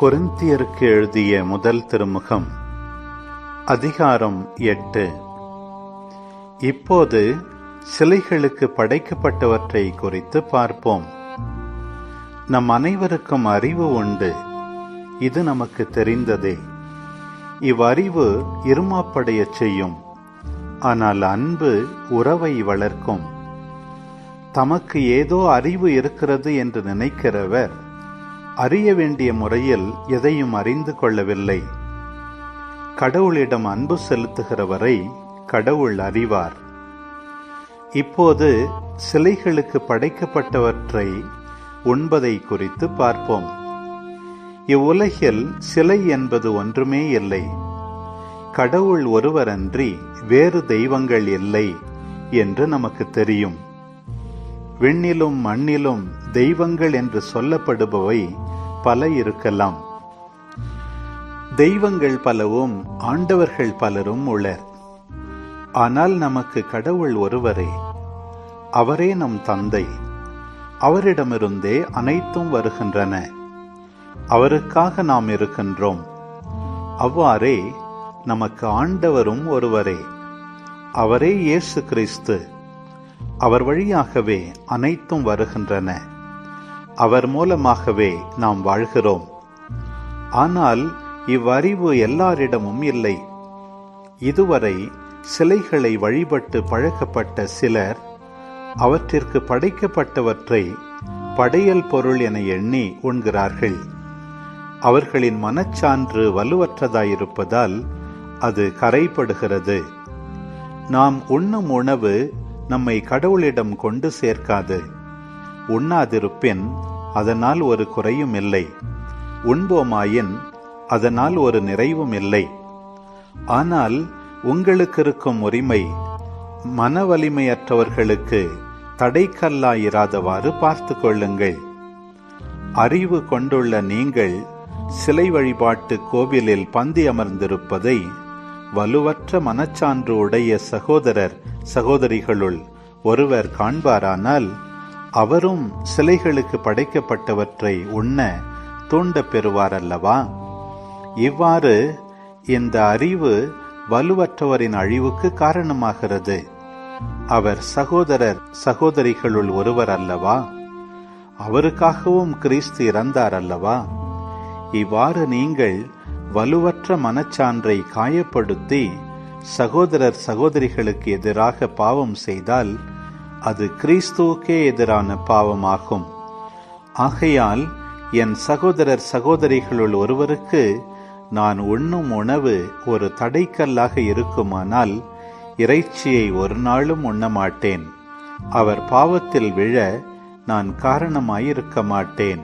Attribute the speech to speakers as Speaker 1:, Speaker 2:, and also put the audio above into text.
Speaker 1: கொரிந்தியருக்கு எழுதிய முதல் திருமுகம் அதிகாரம் எட்டு. இப்போது சிலைகளுக்கு படைக்கப்பட்டவற்றை குறித்து பார்ப்போம். நம் அனைவருக்கும் அறிவு உண்டு. இது நமக்கு தெரிந்ததே. இவ்வறிவு இருமாப்படையச் செய்யும். ஆனால் அன்பு உறவை வளர்க்கும். தமக்கு ஏதோ அறிவு இருக்கிறது என்று நினைக்கிறவர் அறிய வேண்டிய முறையில் எதையும் அறிந்து கொள்ளவில்லை. கடவுளிடம் அன்பு செலுத்துகிறவரை கடவுள் அறிவார். இப்போது சிலைகளுக்கு படைக்கப்பட்டவற்றை உண்பதை குறித்து பார்ப்போம். இவ்வுலகில் சிலை என்பது ஒன்றுமே இல்லை. கடவுள் ஒருவரன்றி வேறு தெய்வங்கள் இல்லை என்று நமக்கு தெரியும். விண்ணிலும் மண்ணிலும் தெய்வங்கள் என்று சொல்லப்படுபவை பல இருக்கலாம். தெய்வங்கள் பலவும் ஆண்டவர்கள் பலரும் உளர். ஆனால் நமக்கு கடவுள் ஒருவரே. அவரே நம் தந்தை. அவரிடமிருந்தே அனைத்தும் வருகின்றன. அவருக்காக நாம் இருக்கின்றோம். அவ்வாறே நமக்கு ஆண்டவரும் ஒருவரே. அவரே இயேசு கிறிஸ்து. அவர் வழியாகவே அனைத்தும் வருகின்றன. அவர் மூலமாகவே நாம் வாழ்கிறோம். ஆனால் இவ்வறிவு எல்லாரிடமும் இல்லை. இதுவரை சிலைகளை வழிபட்டு பழக்கப்பட்ட சிலர் அவற்றிற்கு படைக்கப்பட்டவற்றை படையல் பொருள் என எண்ணி உண்கிறார்கள். அவர்களின் மனச்சான்று வலுவற்றதாயிருப்பதால் அது கரைப்படுகிறது. நாம் உண்ணும் உணவு நம்மை கடவுளிடம் கொண்டு சேர்க்காது. உண்ணாதிருப்பின் அதனால் ஒரு குறையும் இல்லை. உண்போமாயின் அதனால் ஒரு நிறைவும் இல்லை. ஆனால் உங்களுக்கு இருக்கும் உரிமை மன வலிமையற்றவர்களுக்கு தடைக்கல்லாயிராதவாறு பார்த்து கொள்ளுங்கள். அறிவு கொண்டுள்ள நீங்கள் சிலை வழிபாட்டு கோவிலில் பந்தி அமர்ந்திருப்பதை வலுவற்ற மனச்சான்று உடைய சகோதரர் சகோதரிகளுள் ஒருவர் காண்பாரானால் அவரும் சிலைகளுக்கு படைக்கப்பட்டவற்றை உண்ண தூண்ட பெறுவார் அல்லவா இவ்வாறு இந்த அறிவு வலுவற்றவரின் அழிவுக்கு காரணமாகிறது. அவர் சகோதரர் சகோதரிகளுள் ஒருவர் அல்லவா அவருக்காகவும் கிறிஸ்து இறந்தார் அல்லவா இவ்வாறு நீங்கள் வலுவற்ற மனச்சான்றை காயப்படுத்தி சகோதரர் சகோதரிகளுக்கு எதிராக பாவம் செய்தால் அது கிறிஸ்துவுக்கே எதிரான பாவமாகும். ஆகையால் என் சகோதரர் சகோதரிகளுள் ஒருவருக்கு நான் உண்ணும் உணவு ஒரு தடைக்கல்லாக இருக்குமானால் இறைச்சியை ஒரு நாளும் உண்ண மாட்டேன் அவர் பாவத்தில் விழ நான் காரணமாயிருக்க மாட்டேன்.